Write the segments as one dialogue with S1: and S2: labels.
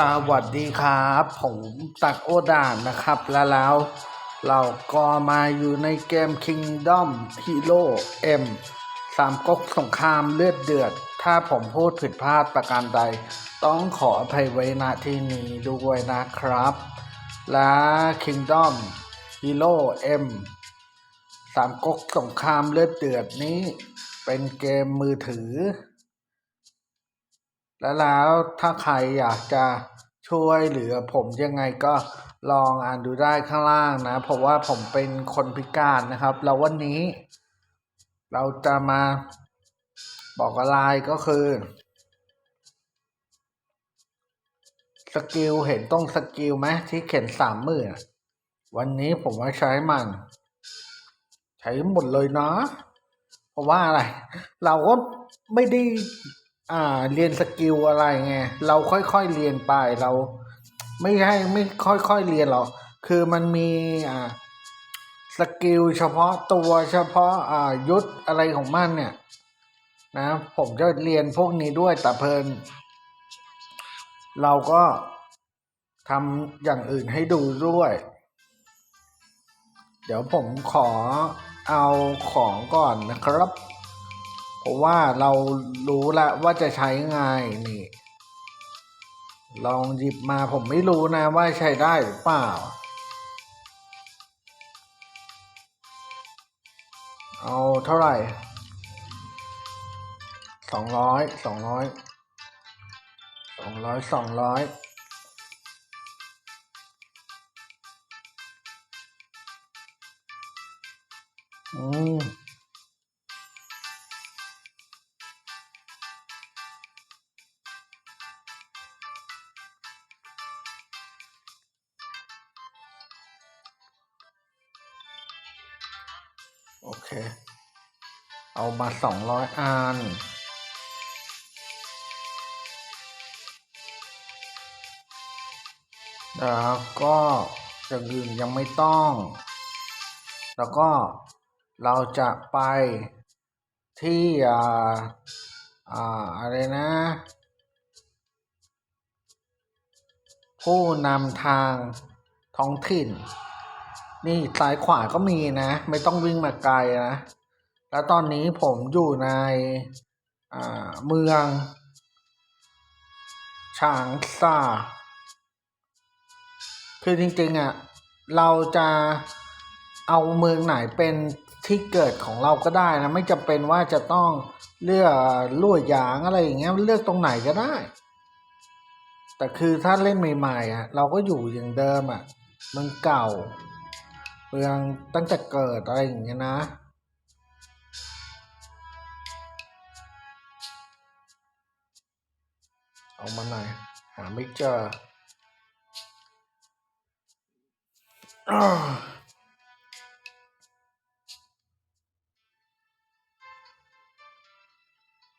S1: สวัสดีครับ ผมตักโอดานนะครับ แล้วแล้วเราก็มาอยู่ในเกม Kingdom Hero M สามก๊กสงครามเลือดเดือด ถ้าผมพูดผิดพลาดประการใด ต้องขออภัยไว้ณที่นี้ด้วยนะครับ และ Kingdom Hero M สามก๊กสงครามเลือดเดือดนี้ เป็นเกมมือถือ แล้วแล้วถ้าใครอยากจะช่วยเหลือผมยังไงก็ลองอ่านดูได้ข้างล่างนะ เพราะว่าผมเป็นคนพิการนะครับ แล้ววันนี้ เราจะมาบอกอะไรก็คือสกิลเห็นต้องสกิลไหมที่เขียนสามมือน่ะวันนี้ผมว่าใช้มัน ใช้หมดเลยเนาะเพราะว่าอะไร เราก็ไม่ได้ อ่า เรียนสกิลอะไรไง เราค่อยๆเรียนไปเรา ไม่ใช่ไม่ค่อยๆเรียนหรอกคือมันมีอ่าสกิลเฉพาะตัวเฉพาะอ่ายุทธอะไรของมันเนี่ย นะ ผมจะเรียนพวกนี้ด้วยแต่เพลิน เราก็ทำอย่างอื่นให้ดูด้วย เดี๋ยวผมขอเอาของก่อนนะครับ ราะว่าเรารู้แล้วว่าจะใช้ไงนี่ ลองหยิบมาผมไม่รู้นะว่าใช้ได้หรือเปล่า เอาเท่าไหร่สองร้อยสองร้อยสองร้อยสองร้อยอืม เคเอามาสองร้อยอันแล้วก็อย่างอื่นยังไม่ต้อง แล้วก็เราจะไปที่อ่าอ่าอะไรนะ ผู้นำทางท้องถิ่น นี่ซ้ายขวาก็มีนะ ไม่ต้องวิ่งมาไกลนะ แล้วตอนนี้ผมอยู่ในเมืองฉางซาคือจริงๆอะ เราจะเอาเมืองไหนเป็นที่เกิดของเราก็ได้นะ ไม่จำเป็นว่าจะต้องเลือกลู่หยางอะไรอย่างเงี้ยเลือกตรงไหนก็ได้ แต่คือถ้าเล่นใหม่ๆอะ เราก็อยู่อย่างเดิมอะเมืองเก่า เมืองตั้งแต่เกิดอะไรอย่างเงี้ยนะ เอามาหน่อย หาไม่เจอ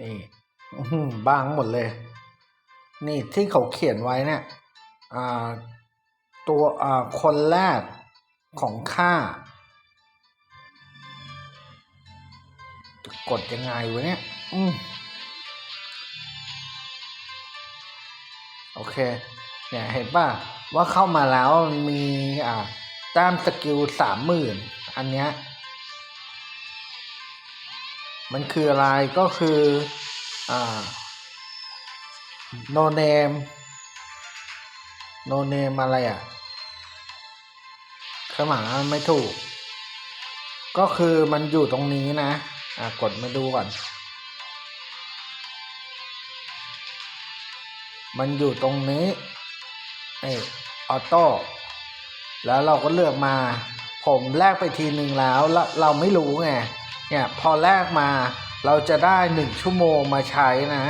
S1: นี่อื้อหือบางหมดเลย นี่ที่เขาเขียนไว้เนี่ย อ่า ตัว อ่า คนแรก ของข้ากดยังไงวะเนี่ย อืมโอเค เนี่ยเห็นป่ะ ว่าเข้ามาแล้วมีอ่าแต้มสกิลสามหมื่นอันเนี้ย มันคืออะไรก็คือ อ่า no name no name อะไรอะ ข้างหลังมันไม่ถูก ก็คือมันอยู่ตรงนี้นะ อะกดมาดูก่อน มันอยู่ตรงนี้เออออโต้แล้วเราก็เลือกมา ผมแลกไปทีหนึ่งแล้วแล้วเราไม่รู้ไงเนี่ยพอแลกมาเราจะได้หนึ่งชั่วโมงมาใช้นะ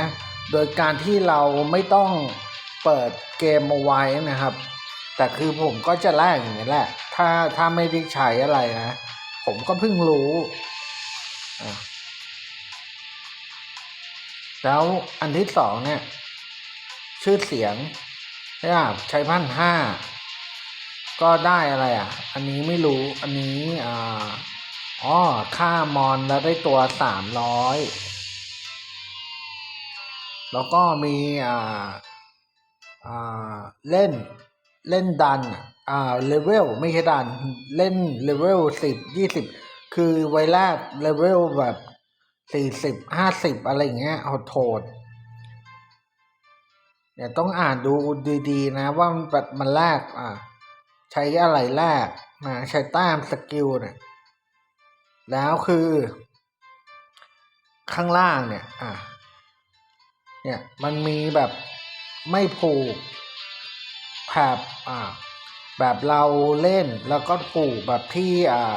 S1: โดยการที่เราไม่ต้องเปิดเกมเอาไว้นะครับ แต่คือผมก็จะแลกอย่างนี้แหละ ถ้าถ้าไม่ได้ใช้อะไรนะ ผมก็เพิ่งรู้แล้วอันที่สองเนี่ย ชื่อเสียงใช่ป่ะใช้พันห้าก็ได้อะไรอะ อันนี้ไม่รู้ อันนี้อ่าอ๋อค่ามอนแล้วได้ตัวสามร้อยแล้วก็มีอ่าอ่าเล่นเล่นดันอะ อ่าเลเวลไม่ใช่ดันเล่นเลเวลสิบยี่สิบคือไวแรกเลเวลแบบสี่สิบห้าสิบอะไรเงี้ยเอาโทษเนี่ยต้องอ่านดูดีๆ นะว่ามันแบบมันแลกอ่าใช้อะไรแลกนะใช้แต้มสกิลเนี่ยแล้วคือ ข้างล่างเนี่ย อะเนี่ยมันมีแบบไม่ผูกแบบอ่า แบบเราเล่นแล้วก็ผูกแบบที่อ่า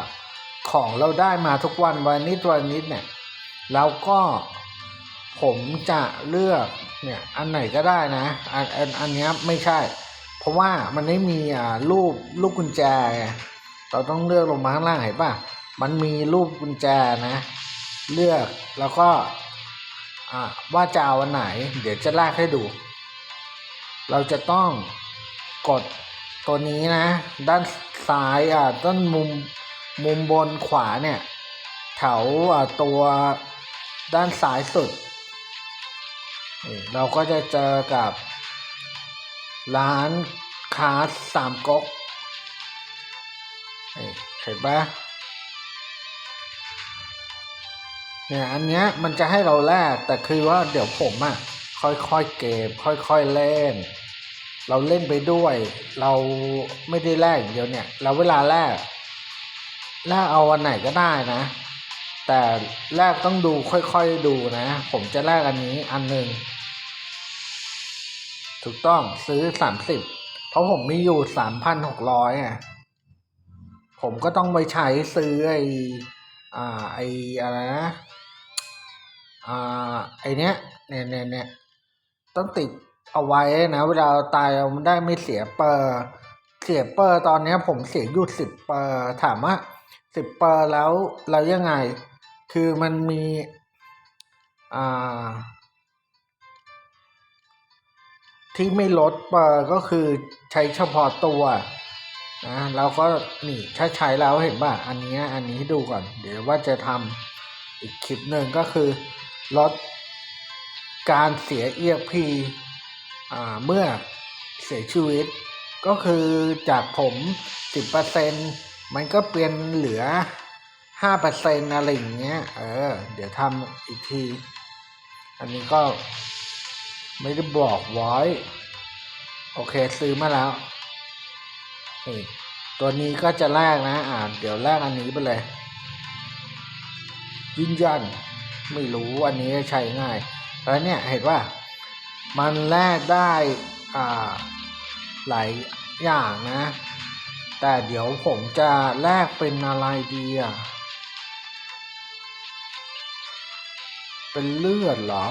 S1: ของเราได้มาทุกวันวันนิดวันนิดเนี่ยแล้วก็ผมจะเลือกเนี่ยอันไหนก็ได้นะอันอันอันเนี้ยไม่ใช่ เพราะว่ามันไม่มีอ่ารูปลูกกุญแจ เราต้องเลือกลงมาข้างล่างเห็นป่ะมันมีรูปกุญแจนะ เลือกแล้วก็อ่าว่าจะเอาอันไหน เดี๋ยวจะลากให้ดู เราจะต้องกด ตัวนี้นะ ด้านซ้ายอ่าด้านมุมมุมบนขวาเนี่ยแถวอ่าตัวด้านซ้ายสุด เราก็จะเจอกับ ร้านค้าสามก๊กเห็นปะเนี่ยอันเนี้ยมันจะให้เราแลกแต่คือว่าเดี๋ยวผมอะ่ะ ค่อยๆเก็บค่อยๆเล่น เราเล่นไปด้วย เราไม่ได้แลกอย่างเดียวเนี่ย เราเวลาแลกแลกเอาอันไหนก็ได้นะ แต่แลกต้องดูค่อยๆดูนะ ผมจะแลกอันนี้อันหนึ่งถูกต้องซื้อสามสิบเพราะผมมีอยู่สามพันหกร้อยอะผมก็ต้องไปใช้ซื้อไออ่าไออะไรนะอ่าไอเนี้ยเนี่ยเนี่ยเนี่ยต้องติด เอาไว้นะเวลาเราตายเราได้ไม่เสียเปอร์ เสียเปอร์ตอนนี้ผมเสียอยู่สิบเปอร์ถามว่าสิบเปอร์แล้วเรายังไง คือมันมีอ่าที่ไม่ลดเปอร์ก็คือใช้เฉพาะตัวนะแล้วก็นี่ถ้าใช้แล้วเห็นป่ะอันนี้อันนี้ดูก่อน เดี๋ยวว่าจะทำอีกคลิปหนึ่งก็คือลดการเสีย EXP อ่า เมื่อเสียชีวิต ก็คือจากผม 10%มันก็เปลี่ยนเหลือ 5%อะไรอย่างเงี้ย เออ เดี๋ยวทำอีกที อันนี้ก็ไม่ได้บอกไว้ โอเคซื้อมาแล้วนี่ตัวนี้ก็จะแลกนะ อ่า เดี๋ยวแลกอันนี้ไปเลยยืนยันไม่รู้อันนี้ใช้ง่าย แล้วเนี่ยเห็นว่า มันแลกได้อ่าหลายอย่างนะ แต่เดี๋ยวผมจะแลกเป็นอะไรดีอะเป็นเลือดเหรอ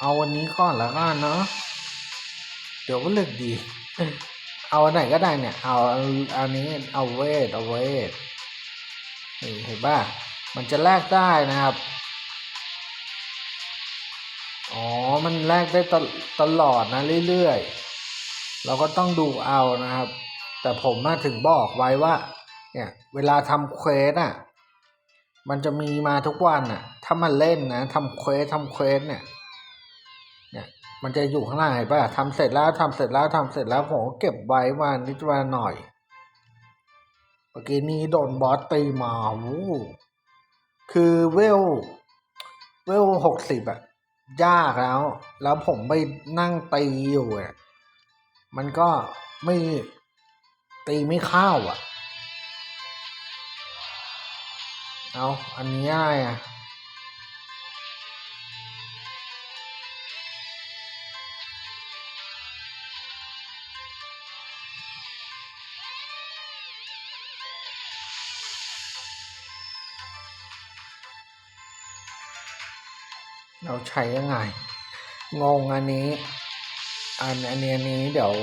S1: เอาวันนี้ก่อนล้วกันเนาะเดี๋ยวก็เลือกดี เอาอันไหนก็ได้เนี่ย เอาอันนี้เอาเวทเอาเวทเห็นป่ะมันจะแลกได้นะครับ อ๋อมันแลกได้ตลตลอดนะเรื่อยๆ เราก็ต้องดูเอานะครับ แต่ผมมาถึงบอกไว้ว่า เนี่ยเวลาทำเควสอะ มันจะมีมาทุกวันอะ ถ้ามันเล่นนะทำเควสทำเควสเนี่ย เนี่ยมันจะอยู่ข้างล่างเห็นป่ะทำเสร็จแล้วทำเสร็จแล้วทำเสร็จแล้วผมก็เก็บไว้มานิดวันหน่อยเมื่อกี้นี้โดนบอสตีมาวู้คือเวลเวลหกสิบอะ ยากแล้ว แล้วผมไปนั่งตีอยู่อะมันก็ไม่ตีไม่เข้าอะ เอาอันนี้อะไรอะ เราใช้ยังไง งงอันนี้ อันอันนี้อันนี้เดี๋ยว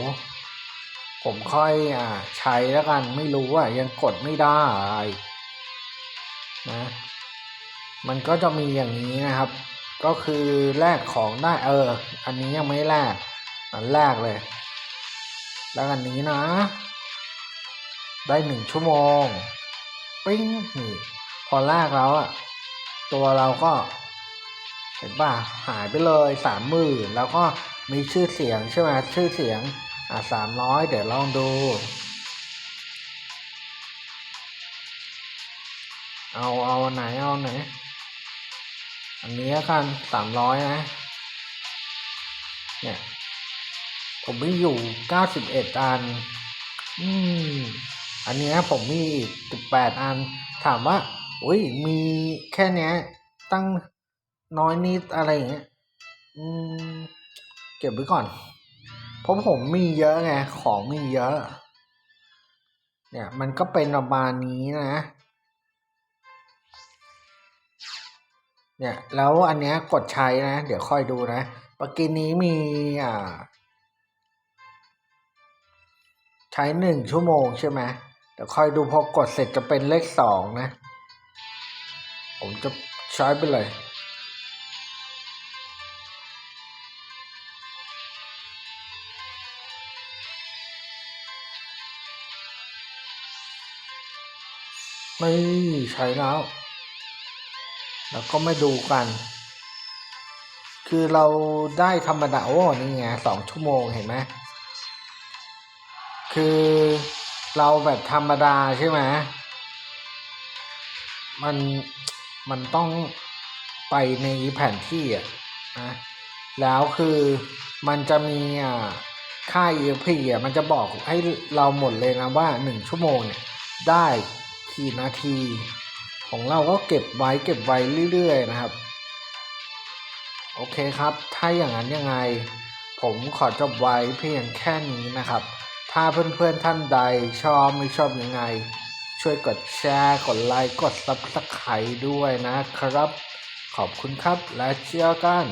S1: ผมค่อยอ่าใช้แล้วกันไม่รู้อะยังกดไม่ได้นะมันก็จะมีอย่างนี้นะครับ ก็คือแลกของได้เออ อันนี้ยังไม่แลกอันแรกเลย แล้วอันนี้นะ ได้หนึ่งชั่วโมงปิ้งนี่พอแลกแล้วอะตัวเราก็ เห็นป่ะหายไปเลยสามหมื่นแล้วก็มีชื่อเสียงใช่ไหมชื่อเสียงอะสามร้อยเดี๋ยวลองดู เอาเอาไหนเอาไหน อันนี้กันสามร้อยนะ เนี่ย ผมมีอยู่เก้าสิบเอ็ดอัน อืม อันนี้ผมมีอีกสิบแปดอัน ถามว่า อุ้ยมีแค่เนี้ยตั้ง น้อยนิดอะไรอย่างเงี้ยเก็บไว้ก่อน เพราะผมมีเยอะไง ของมีเยอะ เนี่ย มันก็เป็นประมาณนี้นะ เนี่ย แล้วอันเนี้ยกดใช้นะ เดี๋ยวค่อยดูนะปกินนี้มีอ่า ใช้หนึ่งชั่วโมงใช่ไหมเดี๋ยวค่อยดูพอกดเสร็จจะเป็นเลขสองนะ ผมจะใช้ไปเลย ไม่ใช้แล้ว แล้วก็ไม่ดูกัน คือเราได้ธรรมดาโอ้นี่ไงสองชั่วโมงเห็นไหมคือเราแบบธรรมดาใช่ไหมมันมันต้องไปในแผนที่อะนะแล้วคือมันจะมีอ่าค่า EFP อะมันจะบอกให้เราหมดเลยนะว่าหนึ่งชั่วโมงเนี่ยได้ กี่นาที ของเราก็เก็บไว้เก็บไว้เรื่อยๆนะครับ โอเคครับ ถ้าอย่างนั้นยังไง ผมขอจบไว้เพียงแค่นี้นะครับ ถ้าเพื่อนๆท่านใดชอบไม่ชอบยังไง ช่วยกดแชร์ กดไลค์ กดซับสไครต์ด้วยนะครับ ขอบคุณครับและเจอกัน